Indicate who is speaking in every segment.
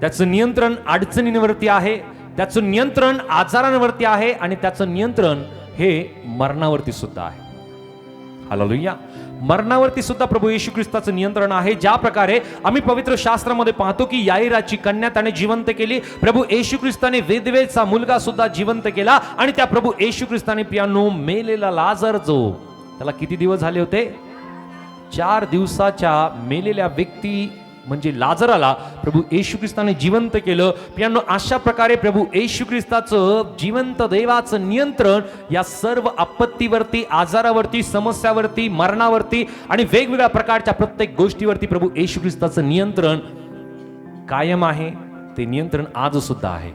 Speaker 1: त्याचं नियंत्रण अडचणींवरती आहे त्याचं नियंत्रण आजारांवरती आहे आणि त्याचं नियंत्रण हे मरणावरती सुद्धा आहे. हालेलुया. मरणावरती सुद्धा प्रभू येशू ख्रिस्ताचं नियंत्रण आहे. ज्या प्रकारे आम्ही पवित्र शास्त्रामध्ये पाहतो की याईराची कन्या त्याने जिवंत केली प्रभू येशू ख्रिस्ताने वेदवेदचा मुलगा सुद्धा जिवंत केला आणि त्या प्रभू येशू ख्रिस्ताने पियानो मेलेला लाजर जो त्याला किती दिवस झाले होते? चार दिवसाच्या मेलेल्या व्यक्ती म्हणजे लाजराला प्रभू येशू ख्रिस्ताने जिवंत केलं. पियानो अशा प्रकारे प्रभू येशू ख्रिस्ताचं जिवंत देवाचं नियंत्रण या सर्व आपत्तीवरती आजारावरती समस्यावरती मरणावरती आणि वेगवेगळ्या प्रकारच्या प्रत्येक गोष्टीवरती प्रभू येशू ख्रिस्ताचं नियंत्रण कायम आहे. ते नियंत्रण आज सुद्धा आहे.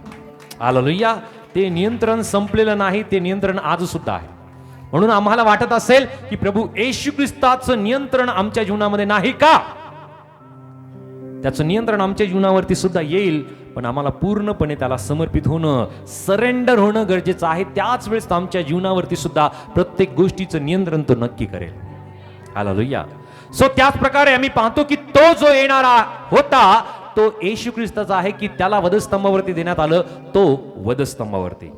Speaker 1: आललुया ते नियंत्रण संपलेलं नाही ते नियंत्रण आज सुद्धा आहे. म्हणून आम्हाला वाटत असेल की प्रभू येशू ख्रिस्ताचं नियंत्रण आमच्या जीवनामध्ये नाही का? त्याचं नियंत्रण आमच्या जीवनावरती सुद्धा येईल पण आम्हाला पूर्णपणे त्याला समर्पित होणं सरेंडर होणं गरजेचं आहे. त्याच वेळेस आमच्या जीवनावरती सुद्धा प्रत्येक गोष्टीचं नियंत्रण तो नक्की करेल. आला हालेलुया सो त्याच प्रकारे आम्ही पाहतो की तो जो येणारा होता तो येशू ख्रिस्ताचा आहे की त्याला वधस्तंभावरती देण्यात आलं तो वधस्तंभावरती.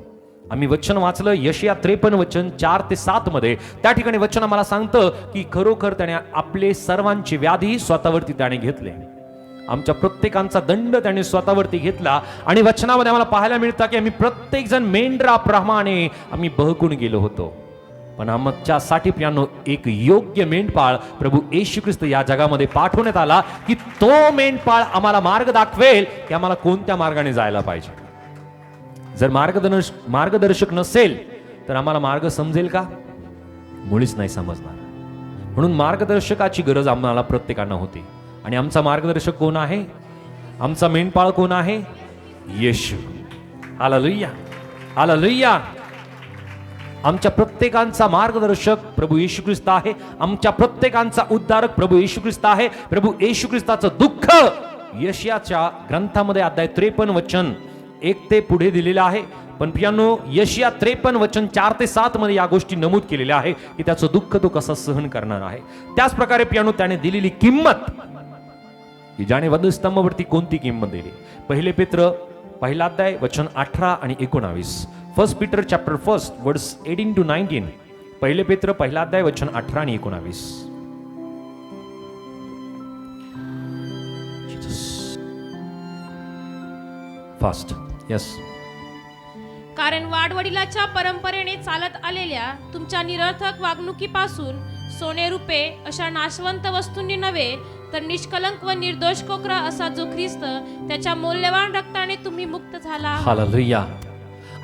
Speaker 1: आम्ही वचन वाचलं यशया त्रेपन्न वचन चार ते सात मध्ये. त्या ठिकाणी वचन आम्हाला सांगतं की खरोखर त्याने आपले सर्वांची व्याधी स्वतःवरती त्याने घेतले. आमच्या प्रत्येकांचा दंड त्याने स्वतःवरती घेतला. आणि वचनामध्ये आम्हाला पाहायला मिळतं की आम्ही प्रत्येक जण मेंढराप्रमाणे आम्ही बहकून गेलो होतो. पण आमच्यासाठी प्रियानो एक योग्य मेंढपाळ प्रभू येशू ख्रिस्त या जगामध्ये पाठवण्यात आला की तो मेंढपाळ आम्हाला मार्ग दाखवेल की आम्हाला कोणत्या मार्गाने जायला पाहिजे. जर मार्गदर्श मार्गदर्शक नसेल तर आम्हाला मार्ग समजेल का? मुळीच नाही समजणार. म्हणून मार्गदर्शकाची गरज आम्हाला प्रत्येकांना होती. आणि आमचा मार्गदर्शक कोण आहे? आमचा मेंढपाळ कोण आहे? येशू. आला लुय्या आला लुय्या आमच्या प्रत्येकांचा मार्गदर्शक प्रभू येशू ख्रिस्त आहे. आमच्या प्रत्येकांचा उद्धारक प्रभू येशू ख्रिस्त आहे. प्रभू येशू ख्रिस्ताचं दुःख यशियाच्या ग्रंथामध्ये अध्याय त्रेपन्न वचन एक ते पुढे दिलेलं आहे. पण पियानो यशिया त्रेपन्न वचन चार ते सात मध्ये या गोष्टी नमूद केलेल्या आहे की त्याचं दुःख तो कसा सहन करणार आहे. त्याच प्रकारे पियानो त्याने दिलेली किंमत की ज्याने वधस्तंभावरती कोणती किंमत दिली? पहिले पित्र पहिला अध्याय वचन अठरा आणि एकोणावीस. First Peter chapter first words eighteen to nineteen पहिले पित्र पहिला अध्याय वचन अठरा आणि एकोणावीस. फास्ट यस
Speaker 2: कारण वाडवडिलाच्या परंपरेने चालत आलेल्या तुमच्या निरर्थक वागणुकीपासून सोने रुपे अशा नाशवंत वस्तूंनी नव्हे तर निष्कलंक व निर्दोष कोकरा असा जो ख्रिस्त त्याच्या मौल्यवान रक्ताने तुम्ही मुक्त झाला
Speaker 1: हालेलुया.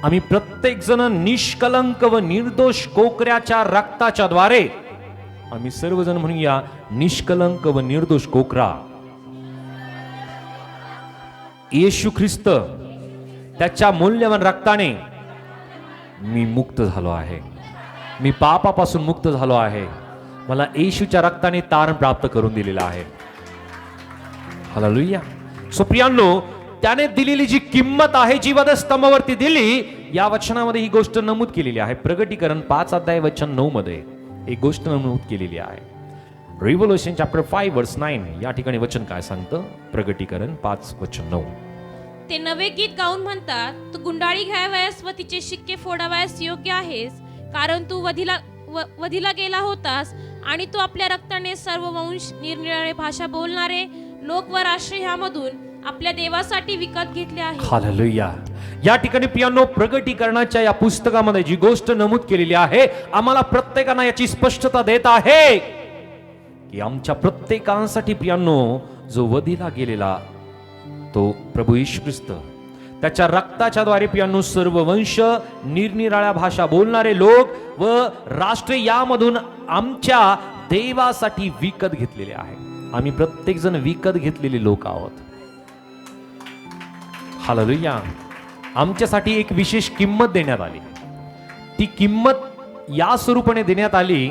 Speaker 1: आम्ही प्रत्येक जण निष्कलंक व निर्दोष कोकऱ्याच्या रक्ताच्या द्वारे आम्ही सर्वजण म्हणूया निष्कलंक व निर्दोष कोकरा. येशू ख्रिस्त त्याच्या मूल्यवान रक्ताने मी मुक्त झालो आहे. मी पापापासून मुक्त झालो आहे. मला येशूच्या रक्ताने तारण प्राप्त करून दिलेला आहे. हालेलुया सो प्रियांनो त्याने दिलेली जी किंमत आहे जी वधस्तंभावरती दिली या वचनामध्ये ही गोष्ट नमूद केलेली आहे. प्रगटीकरण पाच अध्याय वचन नऊ मध्ये एक गोष्ट नमूद केलेली आहे. Revolution chapter five verse nine या ठिकाणी वचन काय सांगतं? प्रगटीकरण पाच वचन नऊ.
Speaker 2: ते नवे गीत गाऊन म्हणतात तू गुंडाळी घ्यावयास व तिचे शिक्के फोडावयास योग्य आहेस कारण तू वधीला व- वधीला गेला होतास आणि तो आपल्या रक्ताने सर्व वंश निरनिराळे भाषा बोलणारे लोक व राष्ट्र ह्यामधून आपल्या देवासाठी विकत घेतले आहे.
Speaker 1: या ठिकाणी पियानो प्रगटीकरणाच्या या पुस्तकामध्ये जी गोष्ट नमूद केलेली आहे आम्हाला प्रत्येकांना याची स्पष्टता देत आहे की आमच्या प्रत्येकांसाठी पियानो जो वधीला गेलेला तो प्रभू येशू ख्रिस्त. त्याच्या रक्ताच्या द्वारे पियानो सर्व वंश निरनिराळ्या भाषा बोलणारे लोक व राष्ट्र यामधून आमच्या देवासाठी विकत घेतलेले आहे. आम्ही प्रत्येक जण विकत घेतलेले लोक आहोत. हालेलुया. आमच्यासाठी एक विशेष किंमत देण्यात आली. ती किंमत या स्वरूपाने देण्यात आली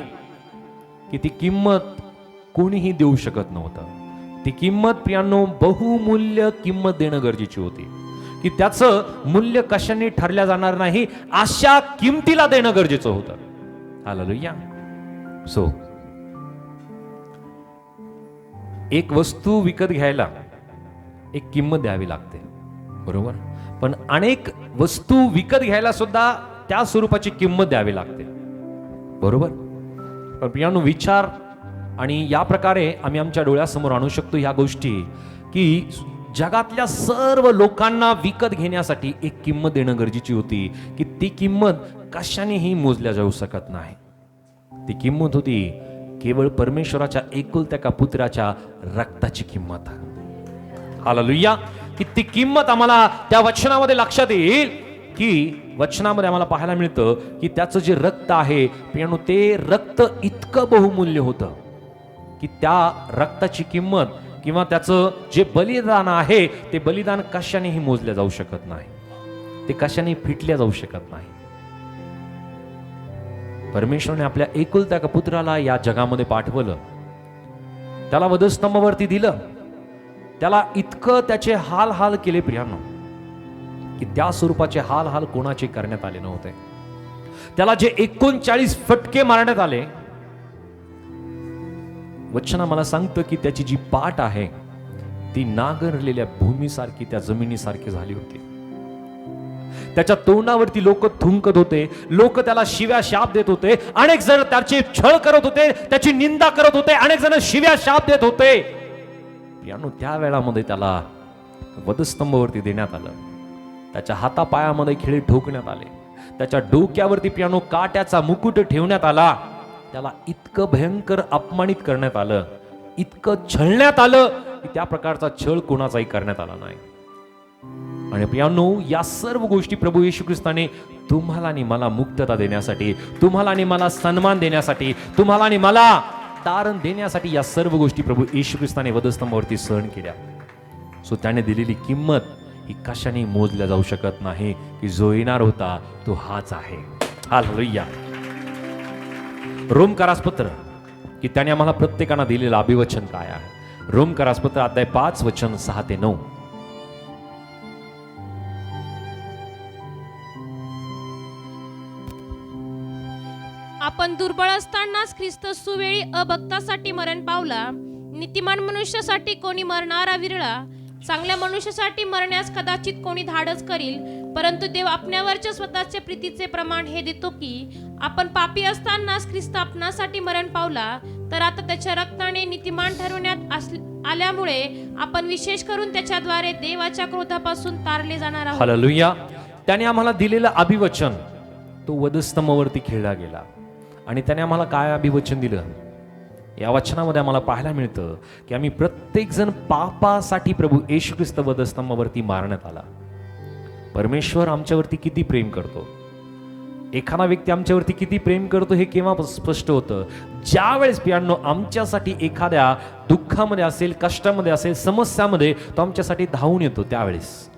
Speaker 1: की ती किंमत कोणीही देऊ शकत नव्हतं. ती किंमत प्रियांनो बहुमूल्य किंमत देणं गरजेची होती. की त्याचं मूल्य कशाने ठरल्या जाणार नाही अशा किमतीला देणं गरजेचं होतं. हालेलुया. सो एक वस्तू विकत घ्यायला एक किंमत द्यावी लागते. बरोबर? पण अनेक वस्तू विकत घ्यायला सुद्धा त्या स्वरूपाची किंमत द्यावी लागते. बरोबर? पण पियानो विचार आणि या प्रकारे आम्ही आमच्या डोळ्यासमोर आणू शकतो ह्या गोष्टी की जगातल्या सर्व लोकांना विकत घेण्यासाठी एक किंमत देणं गरजेची होती की ती किंमत कशानेही मोजल्या जाऊ शकत नाही. ती किंमत होती केवळ परमेश्वराच्या एकुलत्या का पुत्राच्या रक्ताची किंमत. आला लुया की ती किंमत आम्हाला त्या वचनामध्ये लक्षात येईल की वचनामध्ये आम्हाला पाहायला मिळतं की त्याचं जे रक्त आहे पियाणू ते रक्त इतकं बहुमूल्य होतं की त्या रक्ताची किंमत किंवा त्याचं जे बलिदान आहे ते बलिदान कशानेही मोजल्या जाऊ शकत नाही. ते कशाने फिटल्या जाऊ शकत नाही. परमेश्वरने आपल्या एकुलत्या का पुत्राला या जगामध्ये पाठवलं. त्याला वधस्तंभावरती दिलं. त्याला इतकं त्याचे हाल हाल केले प्रियानो की त्या स्वरूपाचे हाल हाल कोणाचे करण्यात आले नव्हते. त्याला जे एकोणचाळीस फटके मारण्यात आले वचना मला सांगतं की त्याची जी पाठ आहे ती नागरलेल्या भूमीसारखी त्या जमिनीसारखी झाली होती. त्याच्या तोंडावरती लोक थुंकत होते लोक त्याला शिव्या शाप देत होते अनेक जण त्याचे छळ करत होते त्याची निंदा करत होते अनेक जण शिव्या शाप देत होते. त्या वेळामध्ये त्याला वधस्तंभवरती देण्यात आलं. त्याच्या हातापायामध्ये खिळे ठोकण्यात आले. त्याच्या डोक्यावरती पियानो काट्याचा मुकुट ठेवण्यात आला. त्याला इतकं भयंकर अपमानित करण्यात आलं इतकं छळण्यात आलं की त्या प्रकारचा छळ कोणाचाही करण्यात आला नाही. आणि प्रियानो या सर्व गोष्टी प्रभू येशू ख्रिस्ताने तुम्हाला आणि मला मुक्तता देण्यासाठी तुम्हाला आणि मला सन्मान देण्यासाठी तुम्हाला आणि मला तारण देण्यासाठी या सर्व गोष्टी प्रभू येशू ख्रिस्ताने वधस्तंभावरती सहन केल्या. सो त्याने दिलेली किंमत ही कशाने मोजल्या जाऊ शकत नाही की जो येणार होता तो हाच आहे. हालेलुया. रोम करासपत्र की त्याने आम्हाला प्रत्येकानं दिलेलं अभिवचन काय आहे? रोम करासपत्र अध्याय पाच वचन सहा ते नऊ.
Speaker 2: आपण दुर्बळ असतानाच ख्रिस्त सुवेळी अभक्तासाठी मरण पावला नीतिमान मनुष्यासाठी कोणी मरणारा विरळा चांगल्या मनुष्यासाठी मरण्यास कदाचित कोणी धाडस करील परंतु देव आपल्यावरच्या स्वतःच्या प्रीतीचे प्रमाण हे देतो की आपण पापी असतानाच ख्रिस्त आपणासाठी मरण पावला तर आता त्याच्या रक्ताने नीतिमान ठरवण्यात आल्यामुळे आपण विशेष करून त्याच्याद्वारे देवाच्या क्रोधापासून तारले जाणार आहोत.
Speaker 1: त्याने आम्हाला दिलेलं अभिवचन तो वधस्तंभावरती खेळला गेला. आणि त्याने आम्हाला काय अभिवचन दिलं? या वचनामध्ये आम्हाला पाहायला मिळतं की आम्ही प्रत्येकजण पापासाठी प्रभू येशू ख्रिस्त वधस्तंभावरती मारण्यात आला. परमेश्वर आमच्यावरती किती प्रेम करतो. एखादा व्यक्ती आमच्यावरती किती प्रेम करतो हे केव्हा स्पष्ट होतं. ज्या वेळेस पियांनो आमच्यासाठी एखाद्या दुःखामध्ये असेल कष्टामध्ये असेल समस्यामध्ये तो आमच्यासाठी धावून येतो त्यावेळेस.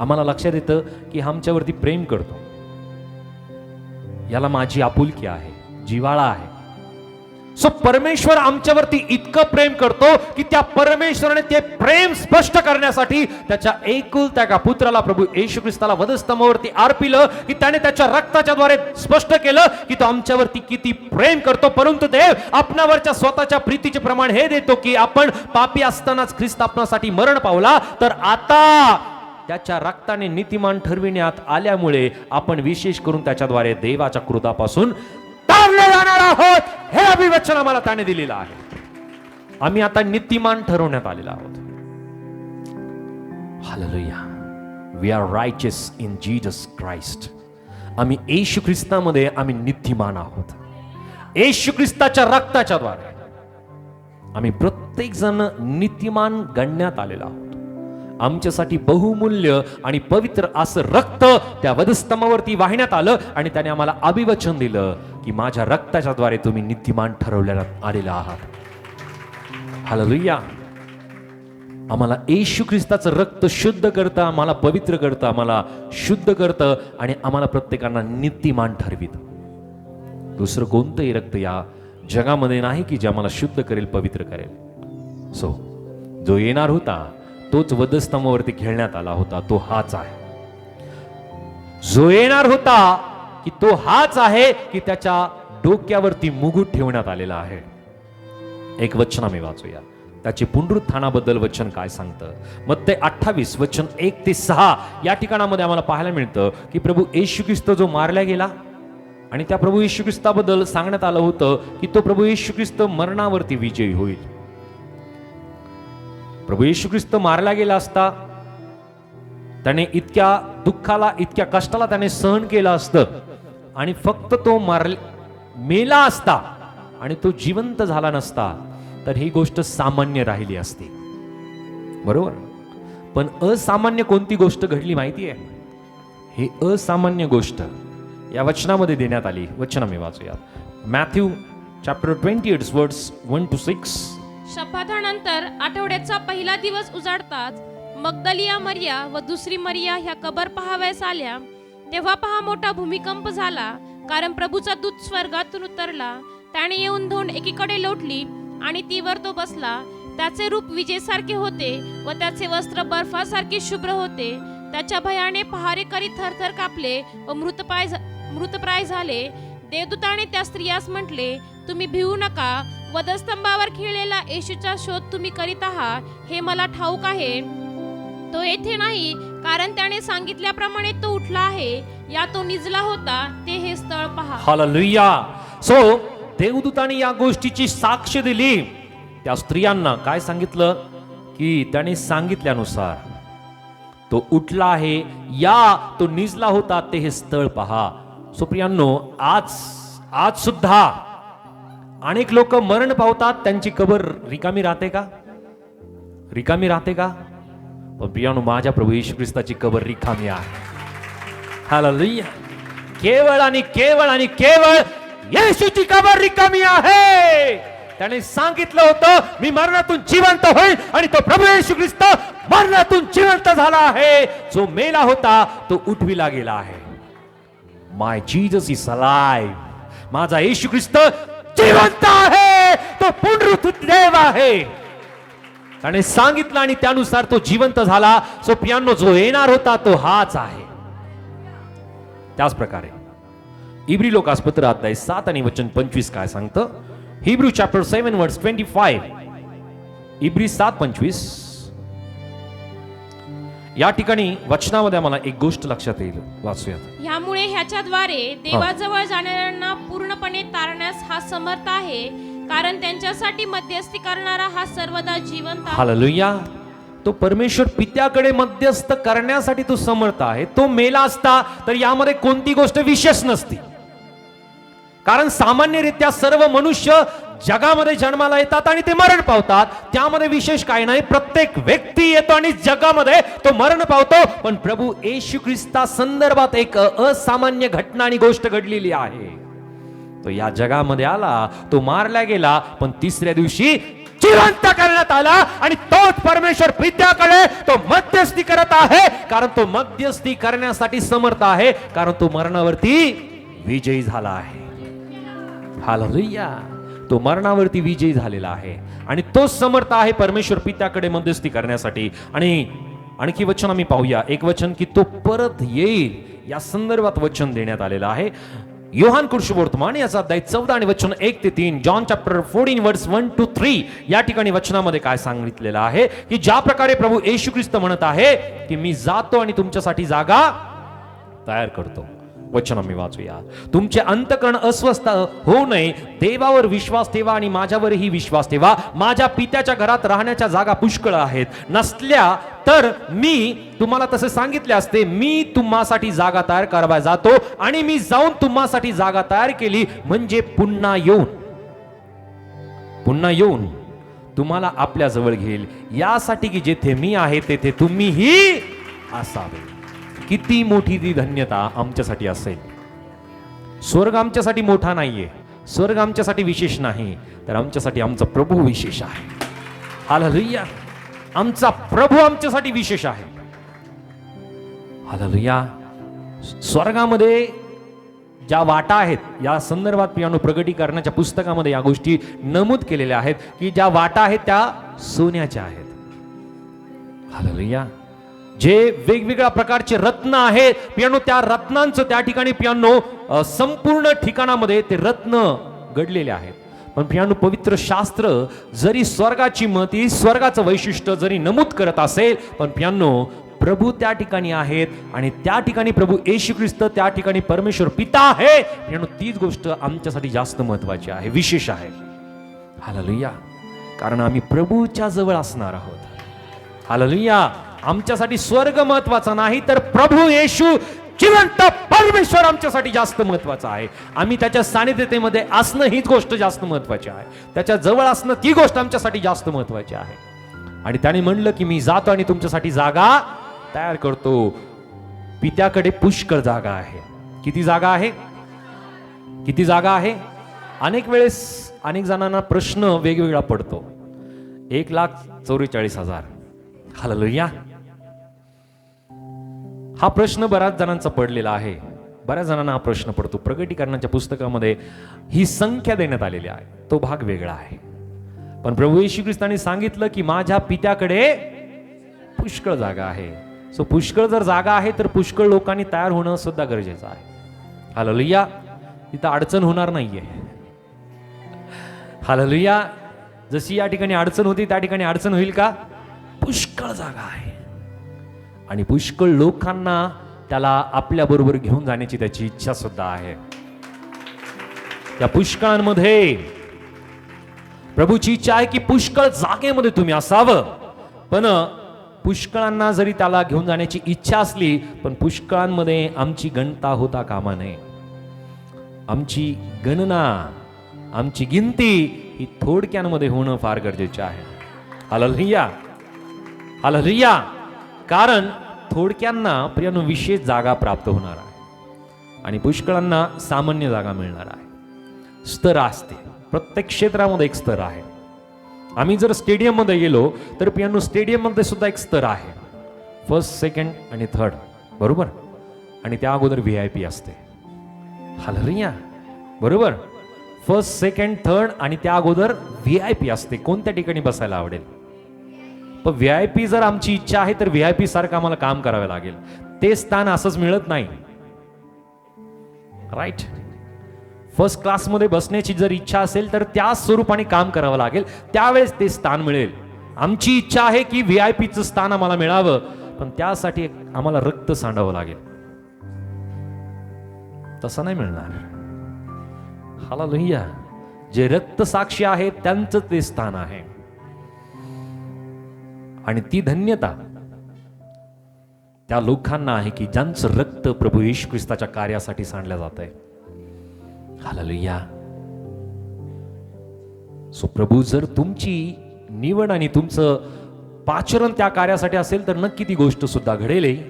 Speaker 1: आम्हाला लक्षात येतं की हा आमच्यावरती प्रेम करतो. याला माझी आपुलकी आहे जिवाळा आहे. सो परमेश्वर आमच्यावरती इतकं प्रेम करतो की त्या परमेश्वराने ते प्रेम स्पष्ट करण्यासाठी त्याच्या एकुलत्या का पुत्राला प्रभू येशू ख्रिस्ताला वधस्तंभावरती अर्पिलं की त्याने त्याच्या रक्ताच्या द्वारे स्पष्ट केलं की तो आमच्यावरती किती प्रेम करतो. परंतु देव आपणावरच्या स्वतःच्या प्रीतीचे प्रमाण हे देतो की आपण पापी असतानाच ख्रिस्त आपणासाठी मरण पावला. तर आता त्याच्या रक्ताने नीतिमान ठरविण्यात आल्यामुळे आपण विशेष करून त्याच्याद्वारे देवाच्या कृतापासून तारले जाणार आहोत. हे अभिवचन आम्हाला त्याने दिलेलं आहे. आम्ही आता नीतिमान ठरवण्यात आलेलो आहोत. Hallelujah we are riches in Jesus Christ आम्ही येशू ख्रिस्तामध्ये आम्ही नित्यमान आहोत. येशू ख्रिस्ताच्या रक्ताच्या द्वारे. आम्ही प्रत्येक जण नीतिमान गणण्यात आलेलो आहोत. आमच्यासाठी बहुमूल्य आणि पवित्र असं रक्त त्या वधस्तंभावरती वाहण्यात आलं आणि त्याने आम्हाला अभिवचन दिलं की माझ्या रक्ताच्या द्वारे तुम्ही नित्यमान ठरवल्या आलेला आहात. हालेलुया आम्हाला येशू ख्रिस्ताचं रक्त शुद्ध करतं आम्हाला पवित्र करतं आम्हाला शुद्ध करतं आणि आम्हाला प्रत्येकांना नित्यमान ठरवित. दुसरं कोणतंही रक्त या जगामध्ये नाही की जे आम्हाला शुद्ध करेल पवित्र करेल. सो जो येणार होता तोच वधस्तंभावरती खेळण्यात आला होता तो हाच आहे. जो येणार होता की तो हाच आहे की त्याच्या डोक्यावरती मुकुट ठेवण्यात आलेला आहे. एक वचन आम्ही वाचूया. त्याचे पुनरुत्थानाबद्दल वचन काय सांगतं? मग ते अठ्ठावीस वचन एक ते सहा. या ठिकाणामध्ये आम्हाला पाहायला मिळतं की प्रभू येशू ख्रिस्त जो मारला गेला आणि त्या प्रभू येशू ख्रिस्ताबद्दल सांगण्यात आलं होतं की तो प्रभू येशू ख्रिस्त मरणावरती विजयी होईल. प्रभू येशू ख्रिस्त मारला गेला असता त्याने इतक्या दुःखाला इतक्या कष्टाला त्याने सहन केलं असतं आणि फक्त तो मार मेला असता आणि तो जिवंत झाला नसता तर ही गोष्ट सामान्य राहिली असती. बरोबर? पण असामान्य कोणती गोष्ट घडली माहिती आहे? ही असामान्य गोष्ट या वचनामध्ये देण्यात आली. वचना मी वाचूया Matthew chapter twenty eights words one two six.
Speaker 2: शपथानंतर आठवड्याचा पहिला दिवस उजाडताच मगदलिया मरिया व दुसरी मरिया ह्या कबर पहावयास आल्या. तेव्हा पहा मोठा भूमिकंप झाला. कारण प्रभूचा दूत स्वर्गातून उतरला. त्याने येऊन धोंड एकीकडे लोटली आणि तीवर तो बसला. त्याचे रूप विजेसारखे होते व त्याचे वस्त्र बर्फासारखे शुभ्र होते. त्याच्या भयाने पहारेकरी थरथर कापले व मृतपाय मृतप्राय झाले. देवदूताने त्या स्त्रियास म्हटले तुम्ही भिवू नका. वधस्तंभावर खिळलेला येशूचा शोध तुम्ही करीत आहात हे मला ठाऊक आहे. तो येथे नाही कारण त्याने सांगितल्याप्रमाणे तो उठला आहे या तो निजला होता ते हे स्थळ पहा.
Speaker 1: हालेलुया. सो देवदूताने या गोष्टीची साक्ष दिली. त्या स्त्रियांना काय सांगितलं? की त्याने सांगितल्यानुसार तो उठला आहे या तो निजला होता ते हे स्थळ पहा. सुप्रियांनो आज आज सुद्धा अनेक लोक मरण पावतात. त्यांची कबर रिकामी राहते का? रिकामी राहते का? बियाणू माझ्या प्रभू येशू ख्रिस्ताची कबर रिकामी आहे. हालेलुया केवळ आणि केवळ आणि केवळ येशूची कबर रिकामी आहे. त्याने सांगितलं होतं मी मरणातून जिवंत होईल आणि तो प्रभू येशू ख्रिस्त मरणातून जिवंत झाला आहे. जो मेला होता तो उठविला गेला आहे. माय जीजस इज अलाइव्ह माझा येशू ख्रिस्त जिवंत आहे. तो पुनरुत्थित देव आहे. त्याने सांगितलं आणि त्यानुसार तो जिवंत झाला. सो पियानो जो येणार होता तो हाच आहे. त्याच प्रकारे. इब्री लोकासपत्र अध्याय सात आणि वचन पंचवीस काय सांगतं? Hebrew chapter seven words twenty five इब्री सात पंचवीस. या ठिकाणी वचनामध्ये आम्हाला एक गोष्ट लक्षात येईल. वाचूयात
Speaker 2: ह्यामुळे ह्याच्याद्वारे देवाजवळ जाणाऱ्यांना पूर्णपणे तारण्यास हा समर्थ आहे कारण त्यांच्यासाठी मध्यस्थी करणारा हा सर्वदा जिवंत.
Speaker 1: हालेलुया. तो परमेश्वर पित्याकडे मध्यस्थ करण्यासाठी तो समर्थ आहे. तो मेला असता तर यामध्ये कोणती गोष्ट विशेष नसती. कारण सामान्यरित्या सर्व मनुष्य जगामध्ये जन्माला येतात आणि ते मरण पावतात. त्यामध्ये विशेष काय नाही प्रत्येक व्यक्ती येतो आणि जगामध्ये तो मरण पावतो. पण प्रभू येशू ख्रिस्ता संदर्भात एक असामान्य घटना आणि गोष्ट घडलेली आहे. तो या जगामध्ये आला तो मारला गेला पण तिसऱ्या दिवशी जिवंत करण्यात आला आणि तोच परमेश्वर पित्याकडे तो मध्यस्थी करत आहे. कारण तो मध्यस्थी करण्यासाठी समर्थ आहे. कारण तो मरणावरती विजयी झाला आहे. हालेलुया. तो मरणावरती विजयी झालेला आहे. आणि तोच समर्थ आहे परमेश्वर पित्याकडे मध्यस्थी करण्यासाठी. आणि आणखी वचन आम्ही पाहूया. एक वचन की तो परत येईल. या संदर्भात वचन देण्यात आलेलं आहे. योहान वर्तमान याचा अध्याय चौदा आणि वचन एक ते तीन. John chapter fourteen words one two three. या ठिकाणी वचनामध्ये काय सांगितलेलं आहे? की ज्या प्रकारे प्रभू येशू ख्रिस्त म्हणत आहे की मी जातो आणि तुमच्यासाठी जागा तयार करतो. वचन आम्ही वाचूया. तुमचे अंतकरण अस्वस्थ होऊ नये. देवावर विश्वास ठेवा आणि माझ्यावरही विश्वास ठेवा. माझ्या पित्याच्या घरात राहण्याच्या जागा पुष्कळ आहेत. नसल्या तर मी तुम्हाला तसे सांगितले असते मी तुम्हासाठी जागा तयार करायला जातो आणि मी जाऊन तुम्हासाठी जागा तयार केली म्हणजे पुन्हा येऊन पुन्हा येऊन तुम्हाला आपल्या जवळ घेईल. यासाठी की जेथे मी आहे तेथे तुम्हीही असावे. किती मोठी ती धन्यता आमच्यासाठी असेल? स्वर्ग आमच्यासाठी मोठा नाहीये. स्वर्ग आमच्यासाठी विशेष नाही. तर आमच्यासाठी आमचा प्रभू विशेष आहे. हालेलुया. आमचा प्रभू आमच्यासाठी विशेष आहे. हालेलुया. स्वर्गामध्ये ज्या वाटा आहेत या संदर्भात पियानो प्रगटीकरणाच्या पुस्तकामध्ये या गोष्टी नमूद केलेल्या आहेत की ज्या वाटा आहेत त्या सोन्याच्या आहेत. हालेलुया. जे वेगवेगळ्या प्रकारचे रत्न आहेत पियानो त्या रत्नांचं त्या ठिकाणी पियानो संपूर्ण ठिकाणामध्ये ते रत्न घडलेले आहेत. पण पियानो पवित्र शास्त्र जरी स्वर्गाची मती स्वर्गाचं वैशिष्ट्य जरी नमूद करत असेल पण पियानो प्रभू त्या ठिकाणी आहेत आणि त्या ठिकाणी प्रभू येशू ख्रिस्त त्या ठिकाणी परमेश्वर पिता आहे. पियानो तीच गोष्ट आमच्यासाठी जास्त महत्वाची आहे विशेष आहे. हालेलुया. कारण आम्ही प्रभूच्या जवळ असणार आहोत. हालेलुया. आमच्यासाठी स्वर्ग महत्त्वाचा नाही तर प्रभू येशू जिवंत परमेश्वर आमच्यासाठी जास्त महत्त्वाचा आहे. आम्ही त्याच्या सानिध्यतेमध्ये असणं हीच गोष्ट जास्त महत्वाची आहे. त्याच्याजवळ असणं ती गोष्ट आमच्यासाठी जास्त महत्वाची आहे. आणि त्याने म्हणलं की मी जातो आणि तुमच्यासाठी जागा तयार करतो. पित्याकडे पुष्कळ जागा आहे. किती जागा आहे? किती जागा आहे? अनेक वेळेस अनेक जणांना प्रश्न वेगवेगळा पडतो. एक लाख चौवेचाळीस हजार. हालेलुया. हा प्रश्न बऱ्याच जणांचा पडलेला आहे. बऱ्याच जणांना हा प्रश्न पडतो. प्रगटीकरणाच्या पुस्तकामध्ये ही संख्या देण्यात आलेली आहे. तो भाग वेगळा आहे. पण प्रभू येशू ख्रिस्ताने सांगितलं की माझ्या पित्याकडे पुष्कळ जागा आहे. सो पुष्कळ जर जागा आहे तर पुष्कळ लोकांनी तयार होणं सुद्धा गरजेचं आहे. हललुया. तिथं अडचण होणार नाहीये. हालेलुया. जशी या ठिकाणी अडचण होती त्या ठिकाणी अडचण होईल का? पुष्कळ जागा आहे. आणि पुष्कळ लोकांना त्याला आपल्याबरोबर घेऊन जाण्याची त्याची इच्छा सुद्धा आहे. त्या पुष्कळांमध्ये प्रभूची इच्छा आहे की पुष्कळ जागेमध्ये तुम्ही असावं. पण पुष्कळांना जरी त्याला घेऊन जाण्याची इच्छा असली पण पुष्कळांमध्ये आमची गणता होता कामा नये. आमची गणना आमची गिनती ही थोडक्यांमध्ये होणं फार गरजेचे आहे. हालरिया हालरिया कारण थोडक्यांना प्रियानो विशेष जागा प्राप्त होणार आहे. आणि पुष्कळांना सामान्य जागा मिळणार आहे. स्तर असते. प्रत्येक क्षेत्रामध्ये एक स्तर आहे. आम्ही जर स्टेडियममध्ये गेलो तर पियानो स्टेडियममध्ये सुद्धा एक स्तर आहे. फर्स्ट सेकंड आणि थर्ड बरोबर? आणि त्या अगोदर व्ही आय पी असते. हलरिया. बरोबर? फर्स्ट सेकंड थर्ड आणि त्या अगोदर व्ही आय पी असते. कोणत्या ठिकाणी बसायला आवडेल? पण व्ही आय पी जर आमची इच्छा आहे तर व्ही आय पी सारखं आम्हाला काम करावं लागेल. ते स्थान असंच मिळत नाही. राईट फर्स्ट क्लासमध्ये बसण्याची जर इच्छा असेल तर त्या स्वरूपाने काम करावं लागेल. त्यावेळेस ते स्थान मिळेल. आमची इच्छा आहे की व्ही आय पीचं स्थान आम्हाला मिळावं पण त्यासाठी आम्हाला रक्त सांडावं लागेल. तसं नाही मिळणार. हाला लोहिया जे रक्त साक्षी आहेत त्यांचं ते स्थान आहे. आणि ती धन्यता त्या लोकांना आहे की ज्यांचं रक्त प्रभू येशू ख्रिस्ताच्या कार्यासाठी सांडलं जात आहे सो प्रभू जर तुमची निवड आणि तुमचं पाचरण त्या कार्यासाठी असेल तर नक्की ती गोष्ट सुद्धा घडेल.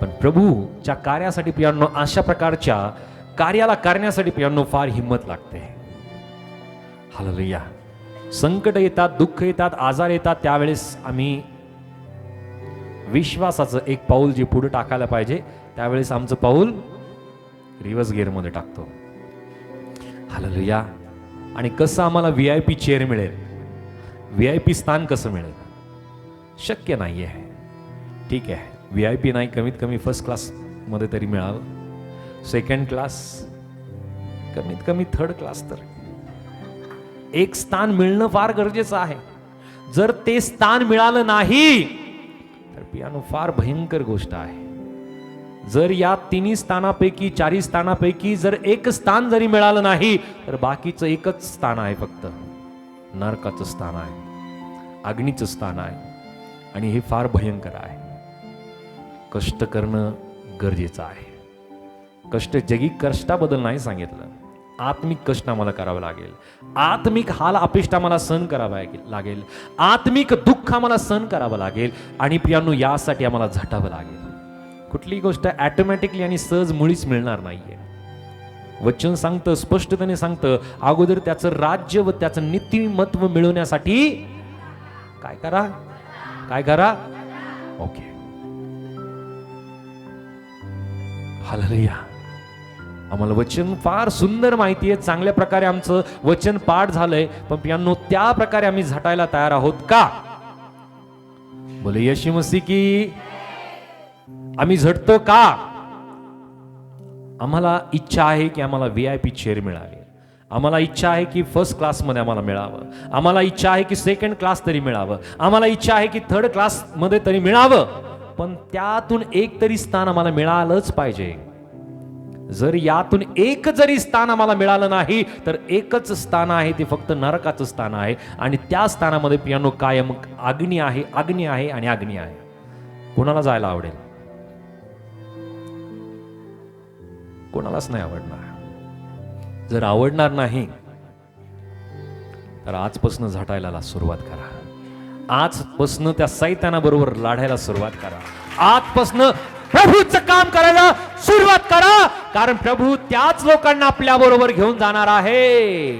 Speaker 1: पण प्रभूच्या कार्यासाठी प्रियांनो अशा प्रकारच्या कार्याला करण्यासाठी प्रियांनो फार हिंमत लागते. हालेलुया. संकट येतात दुःख येतात आजार येतात त्यावेळेस आम्ही विश्वासाचं एक पाऊल जे पुढे टाकायला पाहिजे त्यावेळेस आमचं पाऊल रिव्हर्स गिअरमध्ये टाकतो. हालेलुया आणि कसं आम्हाला व्ही आय पी चेअर मिळेल? व्ही आय पी स्थान कसं मिळेल? शक्य नाही आहे ठीक आहे. व्ही आय पी नाही कमीत कमी फर्स्ट क्लासमध्ये तरी मिळावं. सेकंड क्लास कमीत कमी थर्ड क्लास तर. एक स्थान मिळणं फार गरजेचं आहे. जर ते स्थान मिळालं नाही तर पियानो फार भयंकर गोष्ट आहे. जर या तिन्ही स्थानापैकी चारी स्थानापैकी जर एक स्थान जरी मिळालं नाही तर बाकीचं एकच स्थान आहे फक्त. नरकाचं स्थान आहे. अग्नीचं स्थान आहे. आणि हे फार भयंकर आहे. कष्ट करणं गरजेचं आहे. कष्ट जगी कष्टाबद्दल नाही सांगितलं. आत्मिक कष्ट आम्हाला करावं लागेल. आत्मिक हाल अपेष्ट आम्हाला सहन करावा लागेल आत्मिक दुःख आम्हाला सहन करावं लागेल आणि पियानो यासाठी आम्हाला झटावं लागेल. कुठलीही गोष्ट ॲटोमॅटिकली आणि सहज मुळीच मिळणार नाहीये. वचन सांगतं स्पष्टतेने सांगतं अगोदर त्याचं राज्य व त्याचं नीतिमत्व मिळवण्यासाठी काय करा? काय करा? ओके हालेलुया आम्हाला वचन फार सुंदर माहिती आहे चांगल्या प्रकारे आमचं वचन पाठ झालंय पण पियांनो त्या प्रकारे आम्ही झटायला तयार आहोत का? बोले यशी मसी की आम्ही झटतो का? आम्हाला इच्छा आहे की आम्हाला व्ही आय पी चेअर मिळावी. आम्हाला इच्छा आहे की फर्स्ट क्लासमध्ये आम्हाला मिळावं. आम्हाला इच्छा आहे की सेकंड क्लास तरी मिळावं. आम्हाला इच्छा आहे की थर्ड क्लासमध्ये तरी मिळावं. पण त्यातून एक तरी स्थान आम्हाला मिळालंच पाहिजे. जर यातून एक जरी स्थान आम्हाला मिळालं नाही तर एकच स्थान आहे ते फक्त नरकाचं स्थान आहे. आणि त्या स्थानामध्ये पियानो कायम अग्नी आहे अग्नी आहे आणि अग्नी आहे. कोणाला जायला आवडेल? कोणालाच नाही आवडणार. जर आवडणार नाही तर आजपासून झटायला सुरुवात करा. आजपासून त्या सैतानाबरोबर लढायला सुरुवात करा. आजपासून प्रभूचं काम करायला सुरुवात करा. कारण प्रभू त्याच लोकांना आपल्या बरोबर घेऊन जाणार आहे.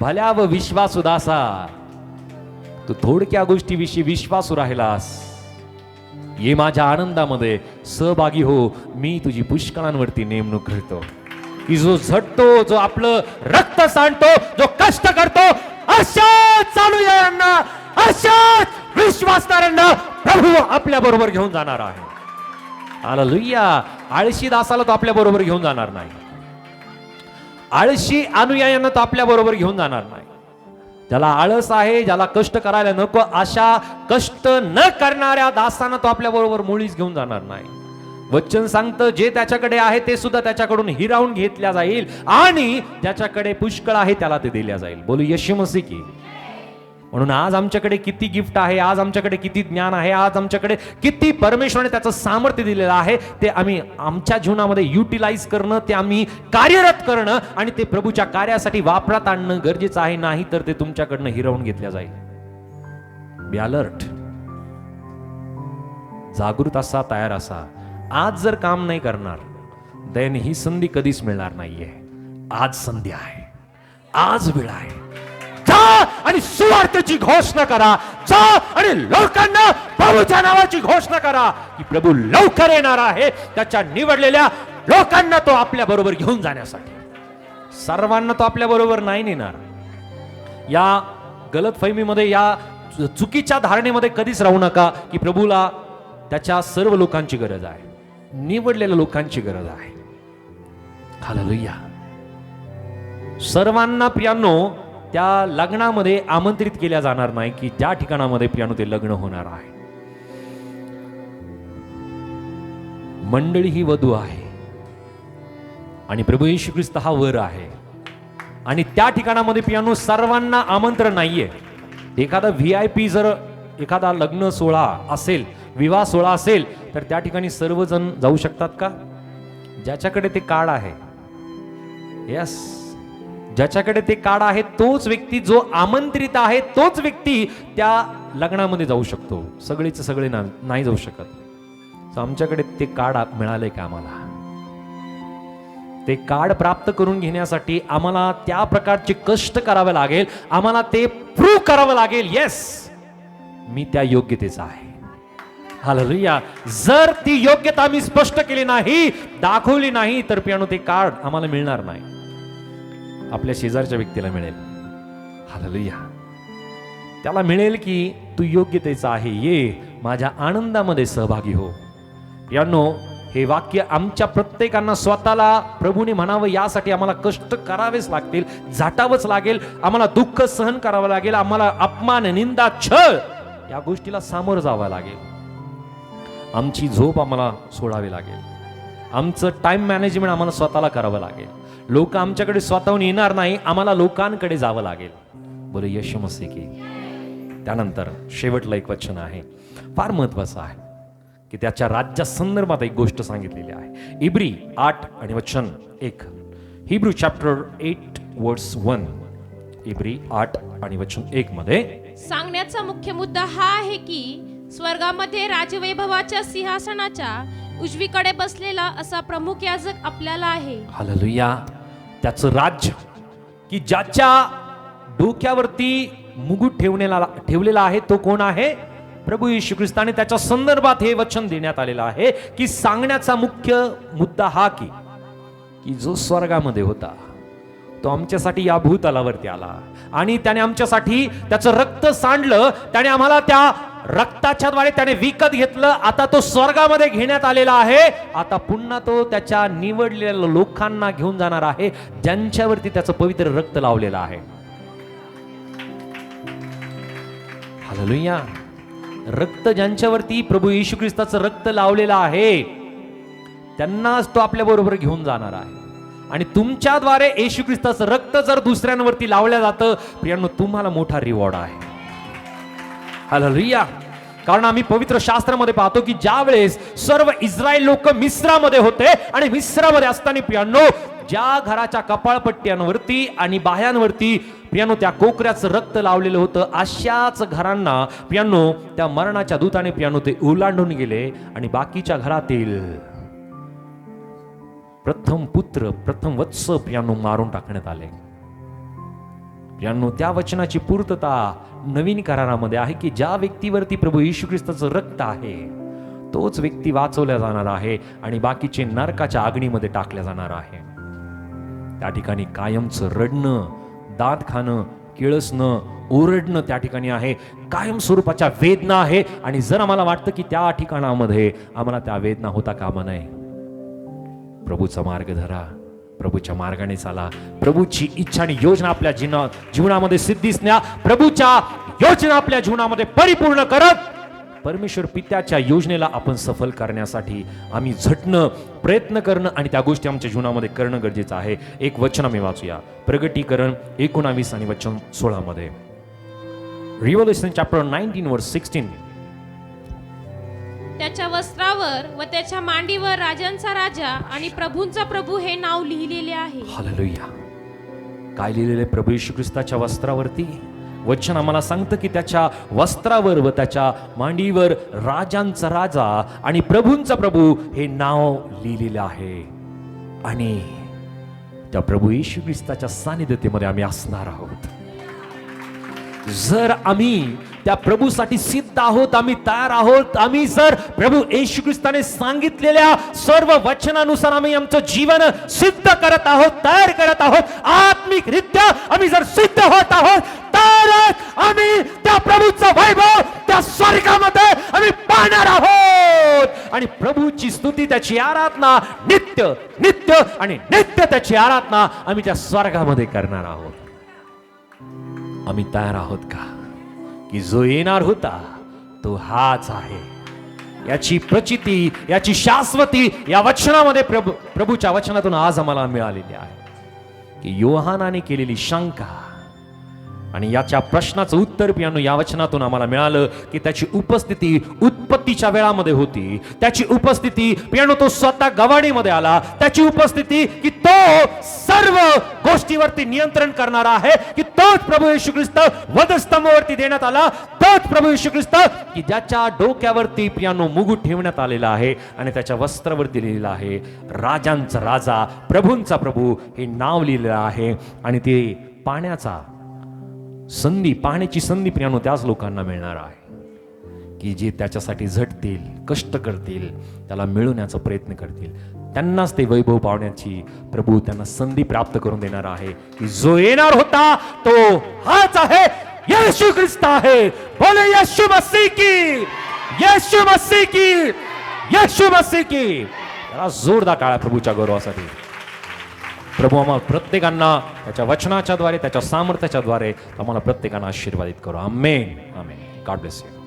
Speaker 1: भल्या व विश्वास उदासा तू थोडक्या गोष्टीविषयी विश्वासू राहिलास. ये माझ्या आनंदामध्ये सहभागी हो. मी तुझी पुष्कळांवरती नेमणूक करतो की जो झटतो जो आपलं रक्त सांडतो जो कष्ट करतो अशाच चालू यांना. अशाच विश्वासणाऱ्यांना प्रभू आपल्या बरोबर घेऊन जाणार आहे. हालेलुया. आळशी दासाला तो आपल्या बरोबर घेऊन जाणार नाही. आळशी अनुयायांना तो आपल्या बरोबर घेऊन जाणार नाही. ज्याला आळस आहे ज्याला कष्ट करायला नको अशा कष्ट न करणाऱ्या दासांना तो आपल्या बरोबर मुळीच घेऊन जाणार नाही. वचन सांगतं जे त्याच्याकडे आहे ते सुद्धा त्याच्याकडून हिरावून घेतल्या जाईल आणि ज्याच्याकडे पुष्कळ आहे त्याला ते दिल्या जाईल. बोलू यशी मसी की. म्हणून आज आमच्याकडे किती गिफ्ट आहे आज आमच्याकडे किती ज्ञान आहे आज आमच्याकडे किती परमेश्वराने त्याचं सामर्थ्य दिलेलं आहे ते आम्ही आमच्या जीवनामध्ये युटिलाइज करणं ते आम्ही कार्यरत करणं आणि ते प्रभूच्या कार्यासाठी वापरात आणणं गरजेचं आहे नाही तर ते तुमच्याकडनं हिरवून घेतल्या जाईल. बी अलर्ट जागृत असा तयार असा. आज जर काम नाही करणार देन ही संधी कधीच मिळणार नाहीये. आज संधी आहे. आज वेळ आहे. आणि सुवार्थेची घोषणा करा. जा आणि लोकांना प्रभूच्या नावाची घोषणा करा की प्रभू लवकर येणार आहे. त्याच्या निवडलेल्या लोकांना तो आपल्या बरोबर घेऊन जाण्यासाठी. सर्वांना तो आपल्या बरोबर नाही नेणार. या गलतफहमीमध्ये या चुकीच्या धारणेमध्ये कधीच राहू नका की प्रभूला त्याच्या सर्व लोकांची गरज आहे. निवडलेल्या लोकांची गरज आहे. हालेलुया. सर्वांना प्रियांनो त्या लग्नामध्ये आमंत्रित केल्या जाणार नाही की ज्या ठिकाणामध्ये पियानो ते लग्न होणार आहे. मंडळी ही वधू आहे. आणि प्रभू येशू ख्रिस्त हा वर आहे. आणि त्या ठिकाणामध्ये पियानो सर्वांना आमंत्रण नाहीये. एखादा व्ही आय पी जर एखादा लग्न सोहळा असेल विवाह सोहळा असेल तर त्या ठिकाणी सर्वजण जाऊ शकतात का? ज्याच्याकडे ते कार्ड आहे. यस ज्याच्याकडे ते कार्ड आहे तोच व्यक्ती जो आमंत्रित आहे तोच व्यक्ती त्या लग्नामध्ये जाऊ शकतो. सगळेच सगळे ना नाही जाऊ शकत. सो आमच्याकडे ते कार्ड मिळालंय का आम्हाला? ते कार्ड प्राप्त करून घेण्यासाठी आम्हाला त्या प्रकारचे कष्ट करावे लागेल. आम्हाला ते प्रूव्ह करावं लागेल. येस मी त्या योग्यतेचा आहे. हालेलुया जर ती योग्यता आम्ही स्पष्ट केली नाही दाखवली नाही तर पियानो ते कार्ड आम्हाला मिळणार नाही. आपल्या शेजारच्या व्यक्तीला मिळेल. हालेलुया. त्याला मिळेल की तू योग्यतेचा आहे ये माझ्या आनंदामध्ये सहभागी हो. यांनो हे वाक्य आमच्या प्रत्येकांना स्वतःला प्रभूने म्हणावं यासाठी आम्हाला कष्ट करावेच लागतील झाटावंच लागेल आम्हाला दुःख सहन करावं लागेल आम्हाला अपमान निंदा छळ या गोष्टीला सामोरं जावं लागेल. आमची झोप आम्हाला सोडावी लागेल. आमचं टाइम मॅनेजमेंट आम्हाला स्वतःला करावं लागेल. लोक आमच्याकडे स्वतःहून येणार नाही आम्हाला लोकांकडे जावं लागेल. बोले यश मसे की त्यानंतर शेवटलं एक वचन आहे. फार महत्वाचं आहे की त्याच्या राज्या संदर्भात एक गोष्ट सांगितलेली आहे. इब्री आठ आणि वचन एक. Hebrew chapter eight words one इब्री आठ आणि वचन एक मध्ये
Speaker 2: सांगण्याचा मुख्य मुद्दा हा आहे की स्वर्गामध्ये राजवैभवाच्या सिंहासनाच्या उजवीकडे बसलेला असा प्रमुख याजक आपल्याला आहे.
Speaker 1: हालेलुया त्याचं राज्य की ज्याच्या डोक्यावरती मुगुट ठेवलेला ठेवलेला आहे तो कोण आहे? प्रभू येशू ख्रिस्ताने त्याच्या संदर्भात हे वचन देण्यात आलेलं आहे की सांगण्याचा मुख्य मुद्दा हा की की जो स्वर्गामध्ये होता तो आमच्यासाठी या भूतलावरती आला. आणि त्याने आमच्यासाठी त्याचं रक्त सांडलं त्याने आम्हाला त्या रक्ताच्या द्वारे त्याने विकत घेतलं. आता तो स्वर्गामध्ये घेण्यात आलेला आहे. आता पुन्हा तो त्याच्या निवडलेल्या लोकांना घेऊन जाणार आहे. ज्यांच्यावरती त्याचं पवित्र रक्त लावलेलं आहे. हालेलुया. रक्त ज्यांच्यावरती प्रभू येशू ख्रिस्ताचं रक्त लावलेलं आहे त्यांनाच तो आपल्या बरोबर घेऊन जाणार आहे. आणि तुमच्याद्वारे येशू ख्रिस्ताचं रक्त जर दुसऱ्यांवरती लावलं जातं प्रियांनो तुम्हाला मोठा रिवॉर्ड आहे. हालेलुया कारण आम्ही पवित्र शास्त्रामध्ये पाहतो की ज्या वेळेस सर्व इस्रायल लोक मिस्रामध्ये होते आणि मिस्रामध्ये असताना पियानो ज्या घराच्या कपाळपट्ट्यांवरती आणि बाह्यांवरती पियानो त्या कोकऱ्याचं रक्त लावलेलं होतं अशाच घरांना पियानो त्या मरणाच्या दूताने पियानो ते ओलांडून गेले आणि बाकीच्या घरातील प्रथम पुत्र प्रथम वत्स प्रियानो मारून टाकण्यात आले. ज्यांनो त्या वचनाची पूर्तता नवीन करारामध्ये आहे की ज्या व्यक्तीवरती प्रभू येशू ख्रिस्ताचं रक्त आहे तोच व्यक्ती वाचवला जाणार आहे आणि बाकीचे नरकाच्या आगणीमध्ये टाकल्या जाणार आहे. त्या ठिकाणी कायमचं रडणं दात खाणं किळसणं ओरडणं त्या ठिकाणी आहे. कायम स्वरूपाच्या वेदना आहे आणि जर आम्हाला वाटतं की त्या ठिकाणामध्ये आम्हाला त्या वेदना होता कामा नये. प्रभूचा मार्ग धरा. प्रभूच्या मार्गाने चाला. प्रभूची इच्छा आणि योजना आपल्या जीवना जीवनामध्ये सिद्धीस न्या. प्रभूच्या योजना आपल्या जीवनामध्ये परिपूर्ण करत. परमेश्वर पित्याच्या योजनेला आपण सफल करण्यासाठी आम्ही झटणं प्रयत्न करणं आणि त्या गोष्टी आमच्या जीवनामध्ये करणं गरजेचं आहे. एक वचन आम्ही वाचूया. प्रगटीकरण एकोणावीस आणि वचन सोळामध्ये. Revolution chapter nineteen verse sixteen
Speaker 2: त्याच्या वस्त्रावर व त्याच्या मांडीवर राजांचा राजा आणि प्रभूंचा प्रभू हे नाव लिहिलेले आहे.
Speaker 1: हालेलुया. काय लिहिलेले प्रभू येशू ख्रिस्ताच्या वस्त्रावरती? वचन आम्हाला सांगतं की त्याच्या वस्त्रावर व त्याच्या मांडीवर राजांचा राजा आणि प्रभूंचा प्रभू हे नाव लिहिलेलं आहे. आणि त्या प्रभू येशू ख्रिस्ताच्या सानिध्यतेमध्ये आम्ही असणार आहोत. जर आम्ही त्या प्रभूसाठी सिद्ध आहोत आम्ही तयार आहोत. आम्ही जर प्रभू येशू ख्रिस्ताने सांगितलेल्या सर्व वचनानुसार आम्ही आमचं जीवन सिद्ध करत आहोत तयार करत आहोत आत्मिकरित्या आम्ही जर सिद्ध होत आहोत तरच आम्ही त्या प्रभूचं वैभव त्या स्वर्गामध्ये आम्ही पाहणार आहोत. आणि प्रभूची स्तुती त्याची आराधना नित्य नित्य आणि नित्य त्याची आराधना आम्ही त्या स्वर्गामध्ये करणार आहोत. आम्ही तयार आहोत का? की जो येणार होता तो हाच आहे. याची प्रचिती याची शाश्वती या वचनामध्ये प्रभू प्रभूच्या वचनातून आज आम्हाला मिळालेली आहे. की योहानाने केलेली शंका आणि याच्या प्रश्नाचं उत्तर पियानो या वचनातून आम्हाला मिळालं की त्याची उपस्थिती उत्पत्तीच्या वेळामध्ये होती. त्याची उपस्थिती पियानो तो स्वतः गवाणीमध्ये आला. त्याची उपस्थिती की तो सर्व गोष्टीवरती नियंत्रण करणारा आहे की तोच प्रभू येशू ख्रिस्त वधस्तंभावरती देण्यात आला तोच प्रभू येशू ख्रिस्त की ज्याच्या डोक्यावरती पियानो मुगुट ठेवण्यात आलेला आहे आणि त्याच्या वस्त्रावरती लिहिलेलं आहे राजांचा राजा प्रभूंचा प्रभू हे नाव लिहिलेलं आहे आणि ते पाण्याचा संधी पाहण्याची संधी प्रियानो त्याच लोकांना मिळणार आहे. की जे त्याच्यासाठी झटतील कष्ट करतील त्याला मिळवण्याचा प्रयत्न करतील. त्यांनाच ते वैभव पावण्याची प्रभू त्यांना संधी प्राप्त करून देणार आहे. की जो येणार होता तो हाच आहे. येशू ख्रिस्त आहे. बोले येशू मसी की येशू मसी की येशू मसी की. त्याला जोरदार टाळा प्रभूच्या गौरवासाठी. प्रभू आम्हाला प्रत्येकांना त्याच्या वचनाच्याद्वारे त्याच्या सामर्थ्याच्याद्वारे आम्हाला प्रत्येकांना आशीर्वादित करू. Amen amen God bless you